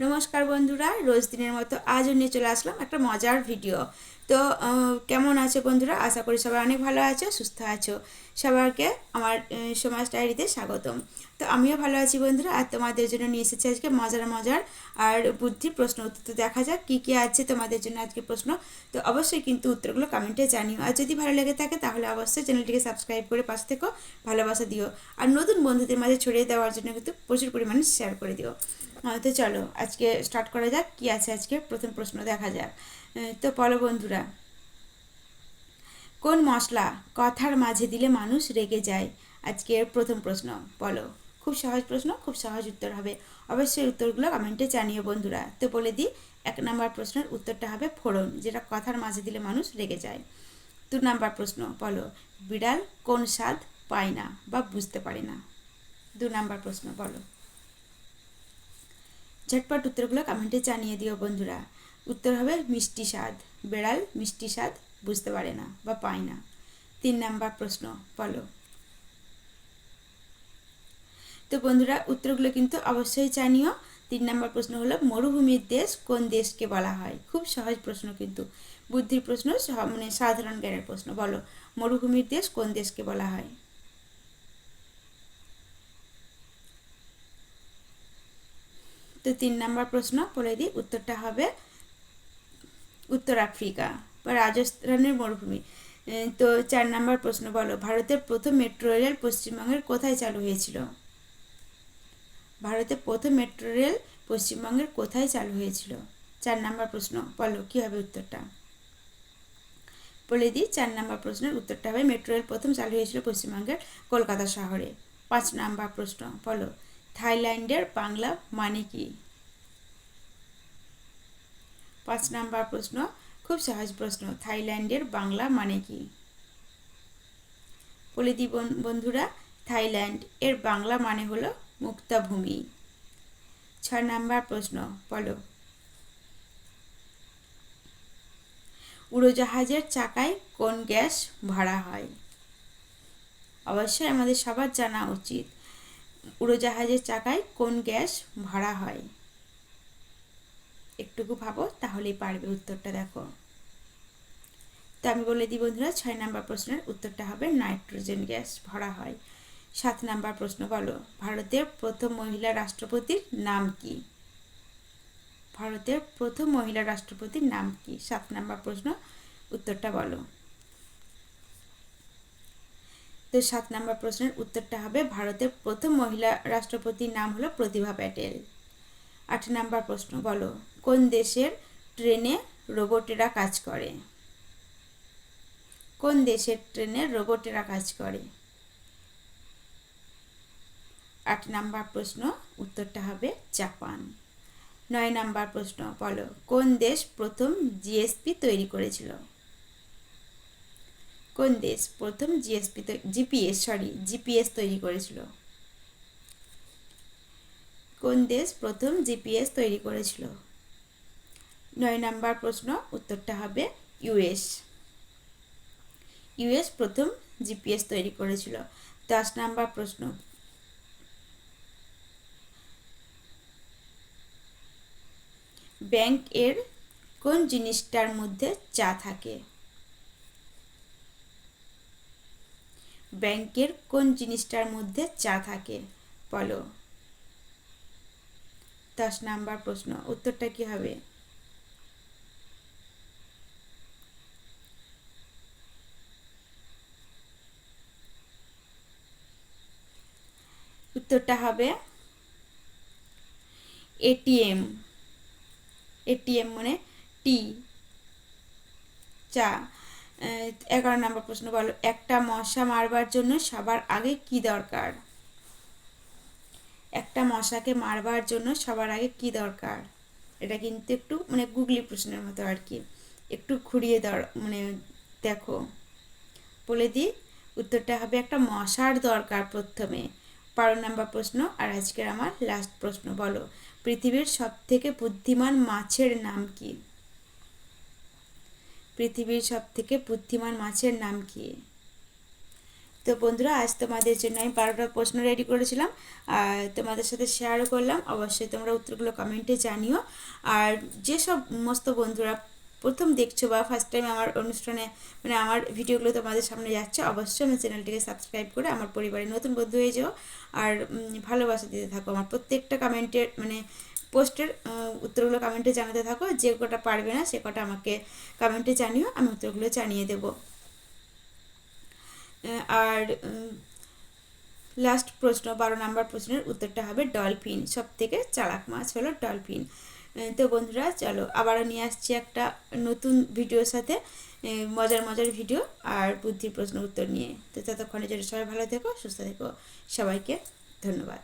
নমস্কার বন্ধুরা, রোজ দিনের মতো আজও নিয়ে চলে আসলাম একটা মজার ভিডিও তো কেমন আছো বন্ধুরা? আশা করি সবাই অনেক ভালো আছো, সুস্থ আছো। সবাইকে আমার সমাজ ডায়েরিতে স্বাগতম। তো, আমিও ভালো আছি বন্ধুরা, আর তোমাদের জন্য নিয়ে এসেছি আজকে মজার মজার আর বুদ্ধির প্রশ্ন। উত্তর তো দেখা যাক কী কী আছে তোমাদের জন্য আজকে প্রশ্ন। তো, অবশ্যই কিন্তু উত্তরগুলো কমেন্টে জানিও। আর যদি ভালো লেগে থাকে তাহলে অবশ্যই চ্যানেলটিকে সাবস্ক্রাইব করে পাশে থেকেও ভালোবাসা দিও। আর নতুন বন্ধুদের মাঝে ছড়িয়ে দেওয়ার জন্য কিন্তু প্রচুর পরিমাণে শেয়ার করে দিও। তো চলো, আজকে স্টার্ট করা যাক, কি আছে আজকে? প্রথম প্রশ্ন দেখা যাক। তো বলো বন্ধুরা, কোন মশলা কথার মাঝে দিলে মানুষ রেগে যায়? আজকের প্রথম প্রশ্ন, বলো। খুব সহজ প্রশ্ন, খুব সহজ উত্তর হবে। অবশ্যই উত্তরগুলো কমেন্টে জানিও বন্ধুরা। তো বলে দিই, এক নম্বর প্রশ্নের উত্তরটা হবে ফোড়ন, যেটা কথার মাঝে দিলে মানুষ রেগে যায়। দু নাম্বার প্রশ্ন, বলো, বিড়াল কোন স্বাদ পায় না বা বুঝতে পারে না? দু নাম্বার প্রশ্ন, বলো। ঝটপট উত্তরগুলো কমেন্টে জানিয়ে দিও বন্ধুরা। উত্তর হবে মিষ্টি স্বাদ। বেড়াল মিষ্টি স্বাদ বুঝতে পারে না বা পায় না। তিন নাম্বার প্রশ্ন, বলো। তো বন্ধুরা, উত্তরগুলো কিন্তু অবশ্যই জানিও। তিন নম্বর প্রশ্ন হলো, মরুভূমির দেশ কোন দেশকে বলা হয়? খুব সহজ প্রশ্ন কিন্তু। বুদ্ধির প্রশ্ন মানে সাধারণ জ্ঞানের প্রশ্ন, বলো। মরুভূমির দেশ কোন দেশকে বলা হয়? তো তিন নম্বর প্রশ্ন বলে দিই, উত্তরটা হবে উত্তর আফ্রিকা বা রাজস্থানের মরুভূমি। তো চার নম্বর প্রশ্ন বলো, ভারতের প্রথম মেট্রো রেল পশ্চিমবঙ্গের কোথায় চালু হয়েছিল? ভারতের প্রথম মেট্রো রেল পশ্চিমবঙ্গের কোথায় চালু হয়েছিল? চার নম্বর প্রশ্ন বলো, কী হবে উত্তরটা? বলে দিই, চার নম্বর প্রশ্নের উত্তরটা হবে, মেট্রো রেল প্রথম চালু হয়েছিল পশ্চিমবঙ্গের কলকাতা শহরে। পাঁচ নম্বর প্রশ্ন বলো থাইল্যান্ডের বাংলা মানে কি? পাঁচ নাম্বার প্রশ্ন, খুব সহজ প্রশ্ন, থাইল্যান্ডের বাংলা মানে কি? বলে দিই বন- বন্ধুরা, থাইল্যান্ড এর বাংলা মানে হলো মুক্তাভূমি। ছয় নাম্বার প্রশ্ন, বলো। উড়োজাহাজের চাকায় কোন গ্যাস ভরা হয়? অবশ্যই আমাদের সবার জানা উচিত। উড়োজাহাজের চাকায় কোন গ্যাস ভরা হয়? একটুকু ভাবো, তাহলেই পারবে উত্তরটা, দেখো। তো আমি বলে দিই বন্ধুরা, ছয় নাম্বার প্রশ্নের উত্তরটা হবে, নাইট্রোজেন গ্যাস ভরা হয়। সাত নাম্বার প্রশ্ন, বলো, ভারতের প্রথম মহিলা রাষ্ট্রপতির নাম কি? ভারতের প্রথম মহিলা রাষ্ট্রপতির নাম কি? সাত নাম্বার প্রশ্ন, উত্তরটা বলো। তো সাত নাম্বার প্রশ্নের উত্তরটা হবে ভারতের প্রথম মহিলা রাষ্ট্রপতির নাম হলো প্রতিভা প্যাটেল। আট নাম্বার প্রশ্ন, বলো, কোন দেশের ট্রেনে রোবটেরা কাজ করে? কোন দেশের ট্রেনে রোবটেরা কাজ করে? আট নাম্বার প্রশ্ন, উত্তরটা হবে জাপান। নয় নাম্বার প্রশ্ন, বলো, কোন দেশ প্রথম জিএসপি তৈরি করেছিল? কোন দেশ? প্রথম জিএসপি জিপিএস সরি জিপিএস তৈরি করেছিল। কোন দেশ প্রথম জিপিএস তৈরি করেছিল? নয় নাম্বার প্রশ্ন, উত্তরটা হবে ইউএস ইউএস প্রথম জিপিএস তৈরি করেছিল। দশ নাম্বার প্রশ্ন। ব্যাংক এর কোন জিনিসটার মধ্যে চা থাকে? ব্যাংকের কোন জিনিসটার মধ্যে চা থাকে? বলো। দশ নাম্বার প্রশ্ন, উত্তরটা কি হবে? উত্তরটা হবে এটিএম এটিএম মানে টি, চা। এগারো নম্বর প্রশ্ন বলো, একটা মশা মারবার জন্য সবার আগে কি দরকার? একটা মশাকে মারবার জন্য সবার আগে কি দরকার? এটা কিন্তু একটু মানে গুগলি প্রশ্নের মতো আর কি। একটু ঘুরিয়ে দর মানে দেখো। বলে দিই, উত্তরটা হবে একটা মশার দরকার প্রথমে। বারো নম্বর প্রশ্ন আর আজকের আমার লাস্ট প্রশ্ন বলো, পৃথিবীর সব থেকে বুদ্ধিমান মাছের নাম কি? পৃথিবীর সব থেকে বুদ্ধিমান মাছের নাম কি? তো বন্ধুরা, আজ তোমাদের জন্য আমি বারোটা প্রশ্ন রেডি করেছিলাম। আর তোমাদের সাথে শেয়ারও করলাম। অবশ্যই তোমরা উত্তরগুলো কমেন্টে জানিও। আর যেসব সমস্ত বন্ধুরা প্রথম দেখছ বা ফার্স্ট টাইম আমার অনুষ্ঠানে মানে আমার ভিডিওগুলো তোমাদের সামনে যাচ্ছে, অবশ্যই আমার চ্যানেলটিকে সাবস্ক্রাইব করে আমার পরিবারের নতুন বন্ধু হয়ে যাও। আর ভালোবাসা দিতে থাকো। আমার প্রত্যেকটা কমেন্টের মানে পোস্টের উত্তরগুলো কমেন্টে জানাতে থাকো। যে কটা পারবে না, সে কটা আমাকে কমেন্টে জানিও, আমি উত্তরগুলো জানিয়ে দেবো। আর লাস্ট প্রশ্ন, বারো নাম্বার প্রশ্নের উত্তরটা হবে ডলফিন। সব থেকে চালাক মাছ হলো ডলফিন। তো বন্ধুরা, চলো আবারও নিয়ে আসছি একটা নতুন ভিডিওর সাথে। মজার মজার ভিডিও আর বুদ্ধির প্রশ্ন উত্তর নিয়ে। তো ততক্ষণের জন্য সবাই ভালো থেকো, সুস্থ থেকো। সবাইকে ধন্যবাদ।